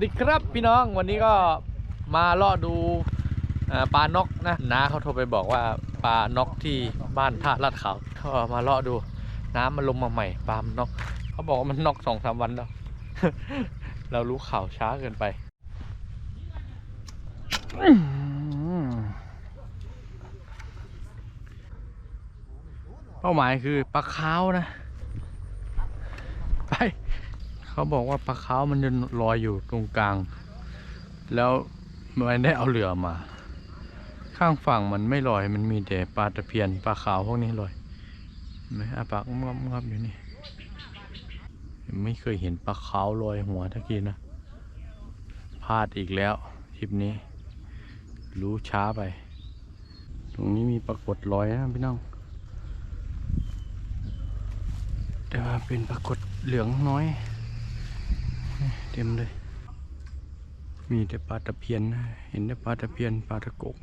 ดีครับพี่น้องวันนี้ก็มาเลาะดูปลานกนะน้าเขาโทรไปบอกว่าปลานกที่บ้านท่าลาดเขาก็มาเลาะดู น้ำมันลงมาใหม่ปลามนกเขาบอกว่ามันนกสองสามวันแล้วเรารู้ข่าวช้าเกินไปเป้าหมายคือปลาขาวนะ ไป เขาบอกว่าปลาขาวมันจะลอยอยู่ตรงกลาง แล้วมันได้เอาเรือมา ข้างฝั่งมันไม่ลอยมันมีแต่ปลาตะเพียนปลาขาวพวกนี้ลอยไหมอาปากงับงับอยู่นี่ไม่เคยเห็นปลาขาวลอยหัวทักทีนะพลาดอีกแล้วทริปนี้ รู้ช้าไป ตรงนี้มีปรากฏลอยนะพี่น้องแต่ว่าเป็นปรากฏเหลืองน้อย เต็มเลย มีแต่ปลาตะเพียนนะเห็นแต่ปลาตะเพียนปลาตะกก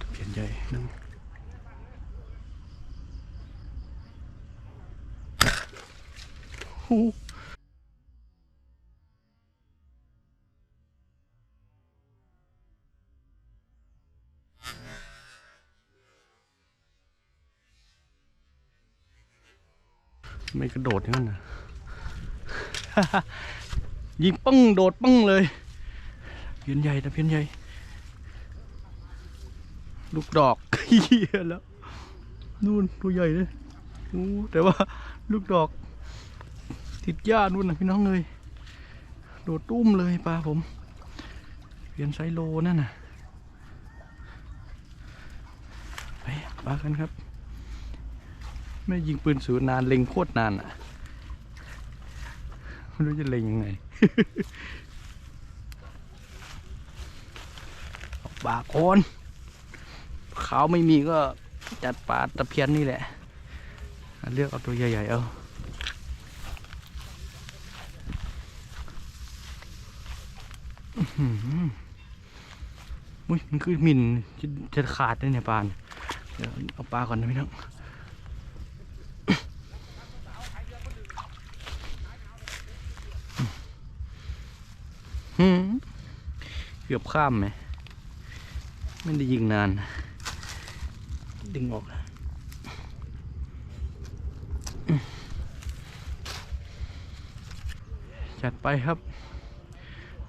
ตะเพียนใหญ่นึงโอ้ ไม่กระโดดอย่างนั้นนะยิงปังโดดปังเลย เพียนใหญ่ตะเพียนใหญ่ ลูกดอกเหี้ยแล้ว นู่นตัวใหญ่เลยโอ้แต่ว่าลูกดอก ติดหญ้านู่นนะพี่น้องเลย โดดตุ้มเลยปลาผม เปลี่ยนไซโลนั่นน่ะ ไปปลากันครับ ไม่ยิงปืนสูนานเล็งโคตรนานอะไม่รู้จะเล็งยังไงออกปาโอนขาวไม่มีก็จัดปลาตะเพียนนี่แหละ เลือกเอาตัวใหญ่ๆเอาอุ้ยมันคือมินจะจะขาดเลยเนี่ยปลาน เดี๋ยวเอาปลาก่อนนะพี่น้อง เกือบข้ามไหม ไม่ได้ยิงนาน ดึงออกแล้วจัดไปครับ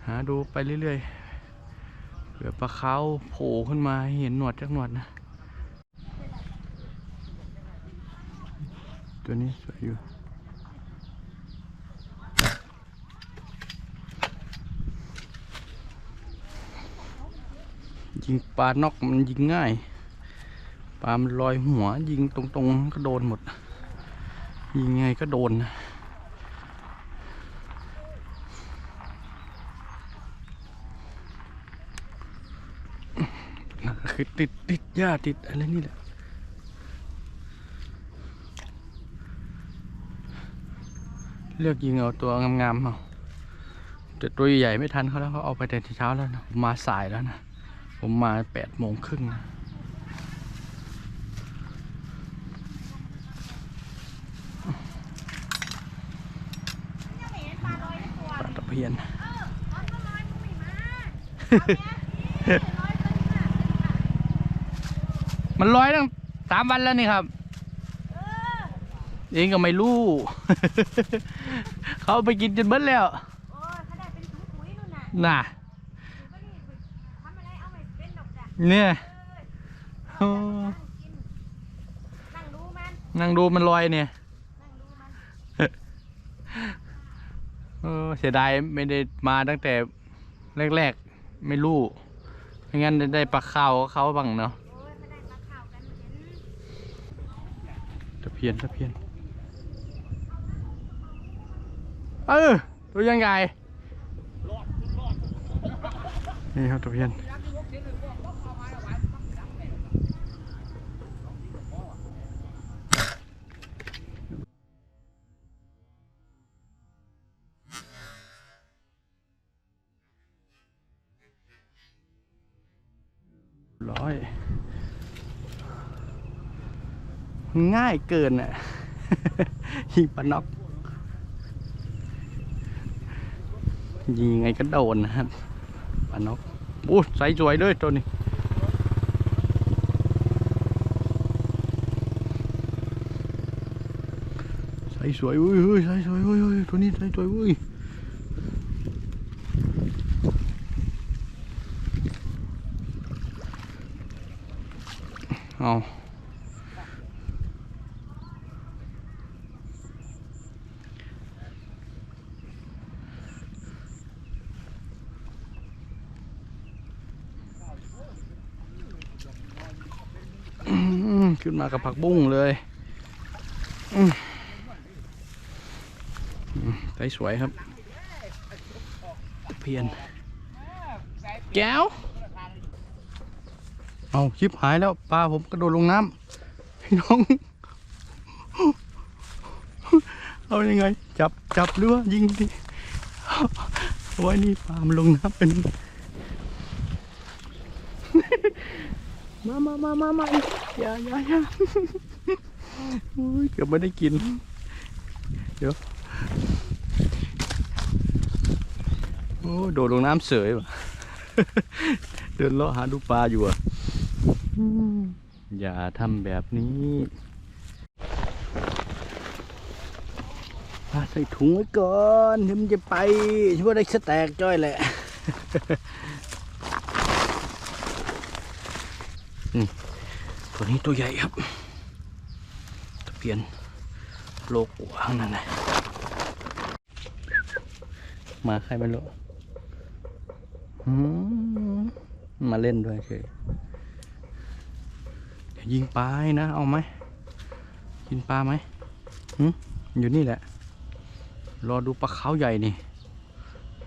หาดูไปเรื่อยๆเผื่อปลาขาวโผล่ขึ้นมาให้เห็นหนวดจักหนวดนะ ตัวนี้สวยอยู่ ยิงปลานอกมันยิงง่าย ปลามันลอยหัวยิงตรงๆก็โดนหมด ยิงไงก็โดนนะคือติดติดหญ้าติดอะไรนี่แหละเลือกยิงเอาตัวงามๆเอาแต่ตัวใหญ่ไม่ทันเขาแล้วเขาเอาไปแต่เช้าแล้วนะมาสายแล้วนะ ผมมาแปดโมงครึ่งนะปลาตะเพียนมันลอยตั้งสามวันแล้วนี่ครับเองก็ไม่รู้ เขาเอาไปกินจนเบิดแล้วโอ้ยเขาได้เป็นถุงปุ๋ยนู่นน่ะ น่ะ ก็นี่ทำอะไรเอาไม่ เป็นดอกจ้ะเนี่ยเออเอาแต่นั่งกินนั่งดูมัน นั่งดูมันลอยเนี่ยนั่งดูมัน เออเสียดายไม่ได้มาตั้งแต่แรกๆ ไม่รู้ไม่งั้นจะได้ปลาข้าวกับเขาบ้างเนาะโอ้ยเขาได้ปลาข่าวกันเห็นตะเพียนตะเพียน เออตัวยังไงนี่ครับตะเพียน ร้อย ง่ายเกินอะยิงปลานอกยิงไงก็โดนนะครับปลานกโอ้ใสสวยเลยตัวนี้ใสสวยอุ้ยเฮ้ยใสสวยอุ้ยเฮ้ยตัวนี้ใสสวยอุ้ย เอาขึ้นมากับผักบุ้งเลยใสสวยครับ เพียน แก้ว เอาชิบหายแล้วปลาผมกระโดดลงน้ำพี่น้อง เอายังไง จับจับหรือว่ายิงดิไว้นี่ปลามลงน้ำเป็นมามามามามาอย่าอย่าอย่าโอ้ยเกือบไม่ได้กิน เดี๋ยว โอ้ โดดลงน้ำเสยว่ะ เดินเลาะหาดูปลาอยู่อะ อย่าทำแบบนี้ใส่ถุงไว้ก่อนเดี๋ยวมันจะไปช่วยได้สแตกจ้อยแหละตัวนี้ตัวใหญ่ครับตะเพียนโลกหัวข้างนั้นนะมาใครไม่รู้มาเล่นด้วยเฉย ยิงปลาให้นะเอาไหมกินปลาไหมหอยู่นี่แหละ รอดูปลาขาวใหญ่นี่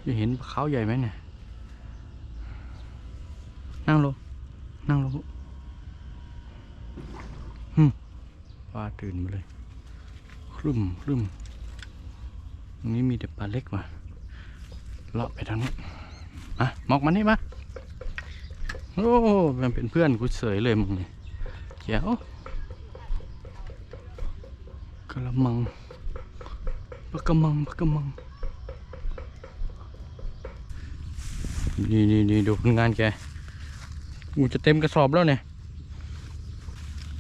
จะเห็นปลาขาวใหญ่ไหมเนี่ยนั่งลงนั่งลงหึปลาตื่นมาเลยครึมครึมตรงนี้มีแต่ปลาเล็กว่ะเลาะไปทางนี้อะมอกมันนี่มาโอ้มันเป็นเพื่อนกูเสยเลยมึงเนี่ย เจ๋วกระมังปะกระมังปะกระมัง นี่นี่นี่ดูผลงานแกกูจะเต็มกระสอบแล้วเนี่ย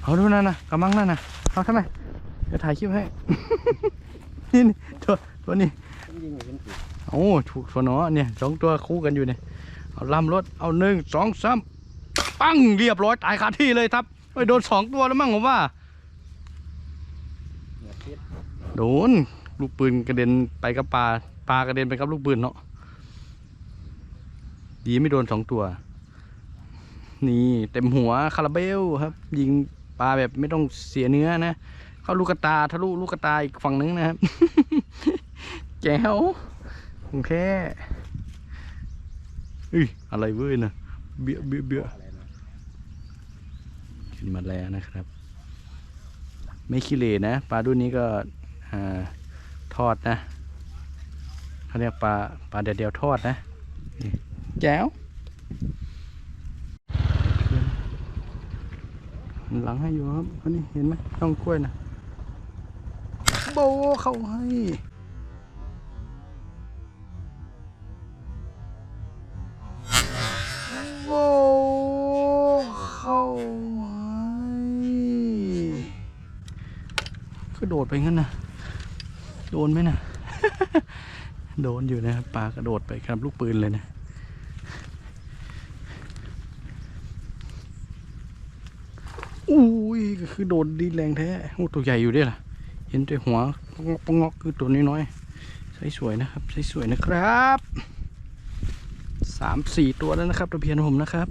เอาดูนั่นนะกระมังนั่นนะเอาทำไมจะถ่ายคลิปให้นี่นี่ตัวตัวนี้โอ้ถูกตัวเนาะเนี่ยสองตัวคู่กันอยู่เนี่ย เอาลำรถ เอาหนึ่งสองสามปั้งเรียบร้อยตายคาที่เลยครับ ไปโดนสองตัวแล้วมั้งผมว่า โดน ลูกปืนกระเด็นไปกับปลาปลากระเด็นไปกับลูกปืนเนาะดีไม่โดนสองตัว นี่เต็มหัวคาราเบลครับ ยิงปลาแบบไม่ต้องเสียเนื้อนะ เข้าลูกตาทะลุลูกตาอีกฝั่งนึงนะครับแจ๋วของแท้เฮ้ยอะไรเว้ยนะเบี้ยเบี้ยเบี้ย ขึ้นมาแล้วนะครับ ไม่ขี้เหร่นะปลาดุนนี้ก็อ่าทอดนะเขาเรียกปลาปลาเดียวเดียวทอดนะนี่แจ๋วหันหลังให้อยู่ครับอันนี้เห็นไหมช่องกล้วยนะโบเข้าให้โว้ กระโดดไปงั้นนะโดนไหมนะโดนอยู่นะครับปลากระโดดไปครับลูกปืนเลยนะอุ้ยก็คือโดนดีแรงแท้โอ้ตัวใหญ่อยู่ด้วยล่ะ เห็นแต่หัวปะงอกปะงอกคือตัวน้อยๆใสสวยนะครับใสสวยนะครับสามสี่ตัวแล้วนะครับตะเพียนผมนะครับ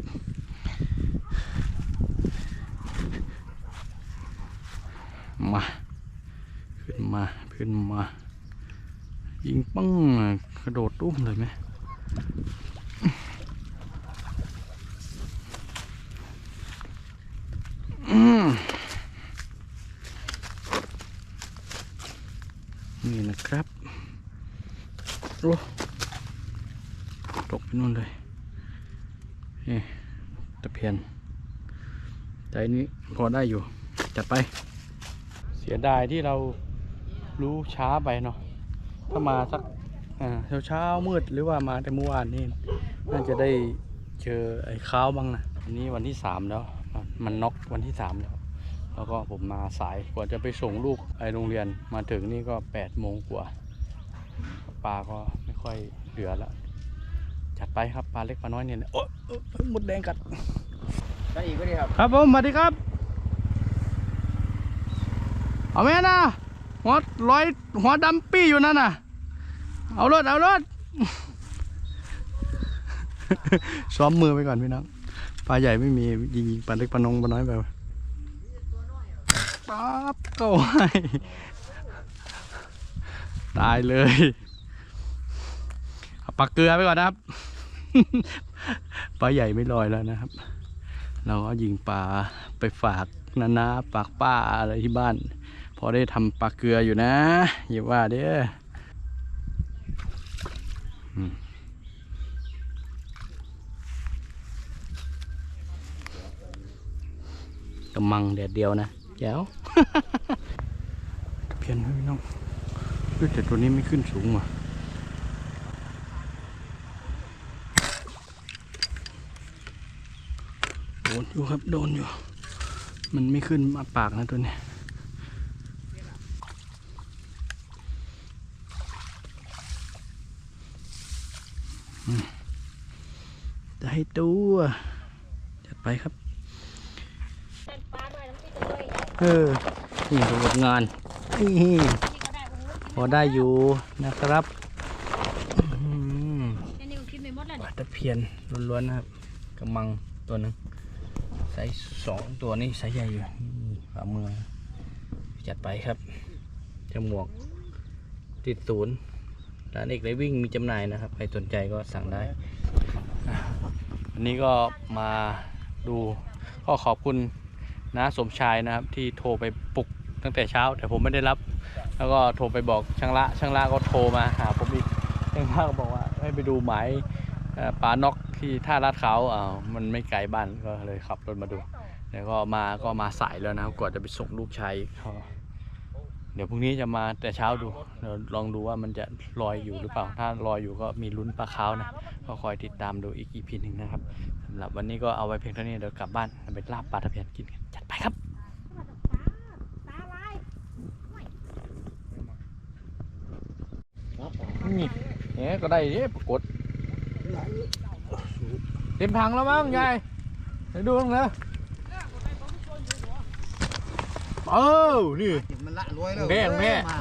มา มาขึ้นมา ยิงปังกระโดดตุ้มเลยไหมมนี่นะครับโอ้ตกไปนู่นเลยนี่ตะเพียนใจนี้พอได้อยู่ จัดไป เสียดายที่เรา รู้ช้าไปเนาะถ้ามาสักอ่าเช้าเช้าๆมืดหรือว่ามาแต่เมื่อวานนี่น่าจะได้เจอไอ้ข้าวบ้างนะอันนี้วันที่สามแล้ว มันน็อกวันที่สามแล้วแล้วก็ผมมาสายกว่าจะไปส่งลูกไอโรงเรียนมาถึงนี่ก็แปดโมงกว่าปลาก็ไม่ค่อยเหลือแล้วจัดไปครับปลาเล็กปลาน้อยเนี่ยนะโอ๊ยโอ๊ยหมดแดงกัดได้อีกก็ดีครับ ครับผมสวัสดีครับ เอาแม่นะ หัวลอยหัวดำปี้อยู่นั่นน่ะ เอารถเอารถซ้อมมือไปก่อนพี่น้องปลาใหญ่ไม่มียิงปลาเล็กปลาน้องปลาน้อยแบบปั๊บก็ให้ตายเลยเอาปลาเกลือไปก่อนนะครับปลาใหญ่ไม่ลอยแล้วนะครับ เราก็ยิงปลาไปฝากนานาฝากป้าอะไรที่บ้าน พอได้ทำปลาเกลืออยู่นะอย่าว่าเด้ออืมกำมังแดดเดียวนะแจ๋วเพียนพี่น้องเฮ้ยแต่ตัวนี้ไม่ขึ้นสูงว่ะโดนอยู่ครับโดนอยู่ มันไม่ขึ้นมาปากนะตัวเนี้ยอืม ได้ตัวจัดไปครับเป็นปลาด้วยน้ำจิ้มด้วยเออ นี่ดูผลงานนี่นี่ก็ได้ผมรู้พอได้อยู่นะครับอืมนี่นี่ผมคิดไม่หมดแล้วปเนี่ลายตะเพียนล้วนๆนะครับกำมังตัวหนึงไซส์สองตัวนี้ไซส์ใหญ่อยู่นี่ฝ่ามือจัดไปครับจมวกติดศูนย์ ร้านเอกไรวิ่งมีจำหน่ายนะครับ ใครสนใจก็สั่งได้วันนี้ก็มาดูก็ขอบคุณนะสมชายนะครับ ที่โทรไปปลุกตั้งแต่เช้า แต่ผมไม่ได้รับ แล้วก็โทรไปบอกช่างละช่างละก็โทรมาหาผมอีกช่างละก็บอกว่าให้ไปดูหมายปลานกที่ท่าลาดเขาอ่าวมันไม่ไกลบ้านก็เลยขับรถมาดู แล้วก็มาก็มาสายแล้วนะครับกว่าจะไปส่งลูกชายอีกก็ เดี๋ยวพรุ่งนี้จะมาแต่เช้าดูเดี๋ยวลองดูว่ามันจะลอยอยู่หรือเปล่า ถ้าลอยอยู่ก็มีลุ้นปลาขาวนะก็คอยติดตามดูอีกอีพีหนึ่งนะครับสำหรับวันนี้ก็เอาไว้เพียงเท่านี้เดี๋ยวกลับบ้านไปลาบปลาตะเพียนกินกันจัดไปครับนี่เนี่ยก็ได้เด้ปรากฏเต็มถังแล้วมั้งยายเดี๋ยวดูมั้งนะ เออนี่มันละรวยแล้วแม่แม่ มา